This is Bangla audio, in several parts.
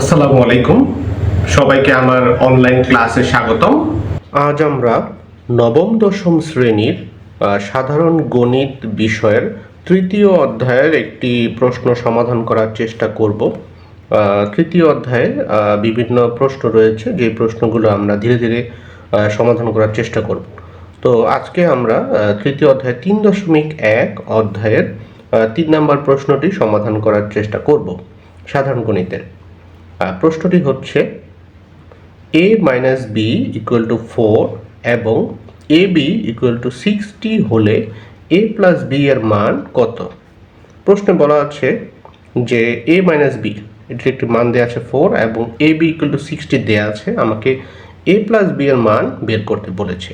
আসসালামু আলাইকুম। সবাইকে আমার অনলাইন ক্লাসে স্বাগতম। আজ আমরা নবম, দশম শ্রেণির সাধারণ গণিত বিষয়ের তৃতীয় অধ্যায়ের একটি প্রশ্ন সমাধান করার চেষ্টা করব। তৃতীয় অধ্যায়ে বিভিন্ন প্রশ্ন রয়েছে। যে প্রশ্নগুলো আমরা ধীরে ধীরে সমাধান করার চেষ্টা করব। তো আজকে আমরা তৃতীয় অধ্যায় তিন দশমিক এক অধ্যায়ের তিন নম্বর প্রশ্নটি সমাধান করার চেষ্টা করব সাধারণ গণিতের। প্রশ্নটি হচ্ছে A minus B equal to four এবং A B equal to sixty হলে এ প্লাস বি এর মান কত? প্রশ্নে বলা আছে যে এ মাইনাস বি এটির একটি মান দেওয়া আছে ফোর এবং A B equal to sixty দেওয়া আছে, আমাকে এ প্লাস বি এর মান বের করতে বলেছে।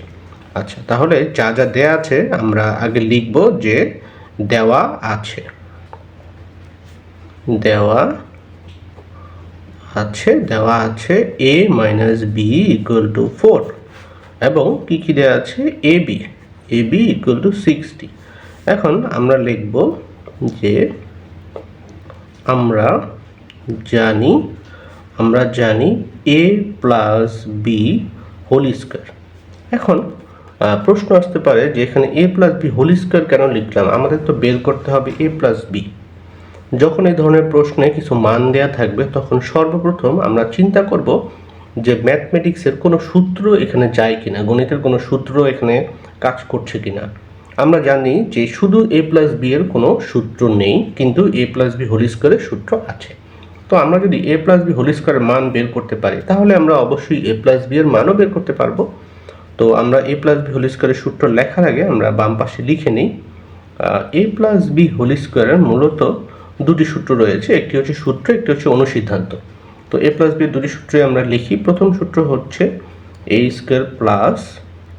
আচ্ছা তাহলে যা যা দেওয়া আছে আমরা আগে লিখব যে দেওয়া আছে। দেওয়া আছে, দেওয়া আছে A minus B equal to four এবং কী কী দেওয়া আছে? A B A B equal to sixty এখন আমরা লিখব যে আমরা জানি আমরা জানি A plus B whole square এখন প্রশ্ন আসতে পারে যে এখানে A plus B whole square কেন লিখলাম? আমাদের তো বের করতে হবে এ প্লাস বি যখন এই ধরনের প্রশ্নে কিছু মান দেয়া থাকবে, তখন সর্বপ্রথম আমরা চিন্তা করব যে ম্যাথমেটিক্সের কোনো সূত্র এখানে যায় কিনা, গণিতের কোনো সূত্র এখানে কাজ করছে কিনা। আমরা জানি যে শুধু এ প্লাস বি এর কোনো সূত্র নেই, কিন্তু এ প্লাস বি হোল স্কোয়ারের সূত্র আছে। তো আমরা যদি এ প্লাস বি হোল স্কোয়ারের মান বের করতে পারি, তাহলে আমরা অবশ্যই এ প্লাস বি এর মানও বের করতে পারব। তো আমরা এ প্লাস বি হোল স্কোয়ারের সূত্র লেখার আগে আমরা বাম পাশে লিখে নিই এ প্লাস বি হোল স্কোয়ারের মূলত দুটি সূত্র রয়েছে, একটি হচ্ছে সূত্র, একটি হচ্ছে অনুসিদ্ধান্ত। তো এ প্লাস বি দুটি সূত্রে আমরা লিখি। প্রথম সূত্র হচ্ছে A square plus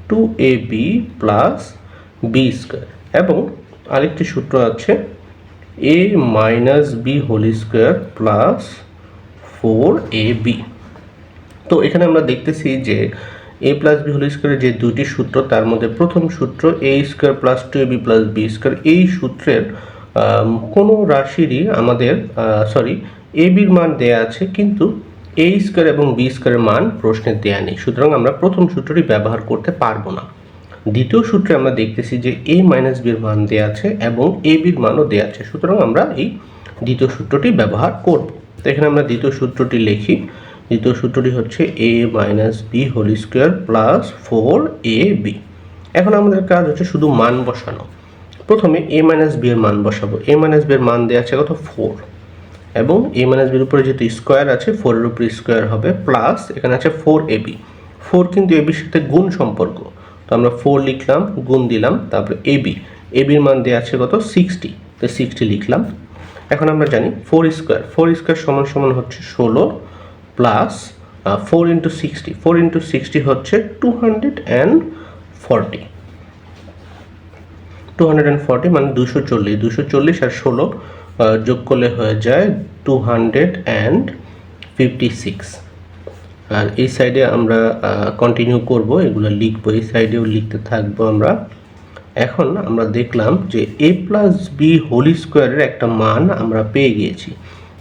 two A B plus B square এবং আরেকটি সূত্র আছে A minus B whole square plus four A B তো এখানে আমরা দেখতেছি যে এ প্লাস বি হোল স্কোয়ারের যে দুটি সূত্র, তার মধ্যে প্রথম সূত্র A square plus two A B plus B square এই সূত্রের কোনো রাশিরই আমাদের সরি এ বির মান দেয়া আছে, কিন্তু এ স্কোয়ার এবং বি স্কোয়ারের মান প্রশ্নে দেয়া নেই। সুতরাং আমরা প্রথম সূত্রটি ব্যবহার করতে পারব না। দ্বিতীয় সূত্রে আমরা দেখতেছি যে এ মাইনাস বির মান দেওয়া আছে এবং এ বির মানও দেওয়া আছে। সুতরাং আমরা এই দ্বিতীয় সূত্রটি ব্যবহার করব। তো এখানে আমরা দ্বিতীয় সূত্রটি লিখি। দ্বিতীয় সূত্রটি হচ্ছে A minus B whole square plus four A B এখন আমাদের কাজ হচ্ছে শুধু মান বসানো। প্রথমে এ মাইনাস বি এর মান বসাবো। এ মাইনাস বি এর মান দেওয়া আছে কত? ফোর এবং এ মাইনাস বির উপরে যেহেতু স্কোয়ার আছে ফোরের উপরে স্কোয়ার হবে প্লাস এখানে আছে ফোর এ বি ফোর কিন্তু এ বির সাথে গুণ সম্পর্ক। তো আমরা ফোর লিখলাম, গুণ দিলাম, তারপরে এ বি এ বির মান দেওয়া আছে কত? সিক্সটি তো সিক্সটি লিখলাম। এখন আমরা জানি ফোর স্কোয়ার ফোর স্কোয়ার সমান সমান হচ্ছে ষোলো plus four into sixty four into sixty হচ্ছে two hundred and forty two hundred and forty মানে দুশো চল্লিশ দুশো চল্লিশ আর ষোলো যোগ করলে হয়ে যায় two hundred and fifty six আর এই সাইডে আমরা কন্টিনিউ করব, এগুলো লিখব, এই সাইডেও লিখতে থাকব আমরা। এখন আমরা দেখলাম যে এ প্লাস বি হোল স্কোয়ারের একটা মান আমরা পেয়ে গিয়েছি।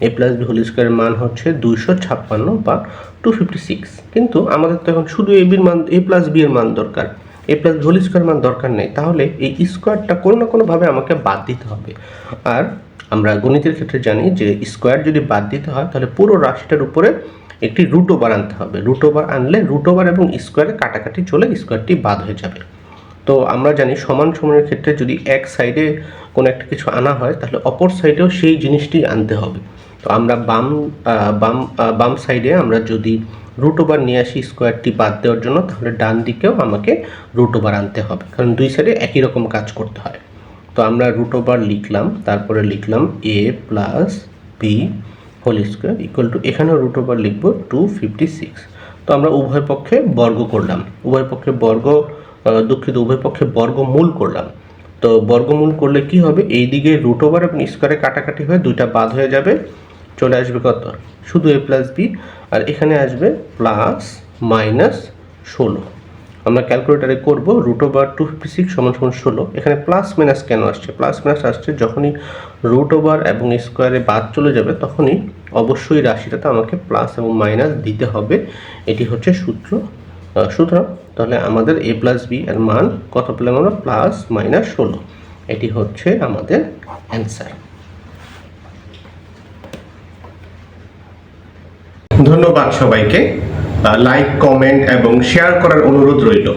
এ প্লাস বি হোল স্কোয়ারের মান হচ্ছে দুইশো ছাপ্পান্ন বা টু ফিফটি সিক্স কিন্তু আমাদের তো এখন শুধু এ বির মান এ প্লাস বি এর মান দরকার। এ প্লাস হোল স্কোয়ার মান দরকার নেই। তাহলে এই স্কোয়ারটা কোনো না কোনোভাবে আমাকে বাদ দিতে হবে। আর আমরা গণিতের ক্ষেত্রে জানি যে স্কোয়ার যদি বাদ দিতে হয়, তাহলে পুরো রাশিটার উপরে একটি রুট ওভার আনতে হবে। রুট ওভার আনলে রুট ওভার এবং স্কোয়ারে কাটাকাটি চলে স্কোয়ারটি বাদ হয়ে যাবে। তো আমরা জানি সমান সমানের ক্ষেত্রে যদি এক সাইডে কোনো একটা কিছু আনা হয়, তাহলে অপর সাইডেও সেই জিনিসটি আনতে হবে। তো আমরা বাম বাম বাম সাইডে আমরা যদি রুট ওভার নিয়ে আসি স্কোয়ারটি বাদ দেওয়ার জন্য, তাহলে ডান দিকেও আমাকে রুট ওভার আনতে হবে। কারণ দুই সাইডে একই রকম কাজ করতে হয়। তো আমরা রুট ওভার লিখলাম, তারপরে লিখলাম A plus B whole square equal to এখানেও রুট ওভার লিখব টু ফিফটি সিক্স তো আমরা উভয় পক্ষে বর্গ করলাম। উভয় পক্ষে বর্গ দুঃখিত, উভয় পক্ষে বর্গমূল করলাম। তো বর্গমূল করলে কি হবে? এই দিকে রুট ওভার এবং স্কোয়ারে কাটাকাটি হয়ে দুইটা বাদ হয়ে যাবে। চলে আসবে কত? শুধু এ প্লাস বি আর এখানে আসবে প্লাস মাইনাস ষোলো। আমরা ক্যালকুলেটারে করব root over two fifty six সমান সমান ষোলো। এখানে প্লাস মাইনাস কেন আসছে? প্লাস মাইনাস আসছে যখনই রুট ওভার এবং স্কোয়ারে বাদ চলে যাবে, তখনই অবশ্যই রাশিটাতে আমাকে প্লাস এবং মাইনাস দিতে হবে। এটি হচ্ছে সূত্র। সুতরাং, তাহলে আমাদের এ প্লাস বি এর মান কত পেলাম আমরা? প্লাস মাইনাস ষোলো। এটি হচ্ছে আমাদের অ্যান্সার ধন্যবাদ সবাইকে। লাইক কমেন্ট এবং শেয়ার করার অনুরোধ রইল।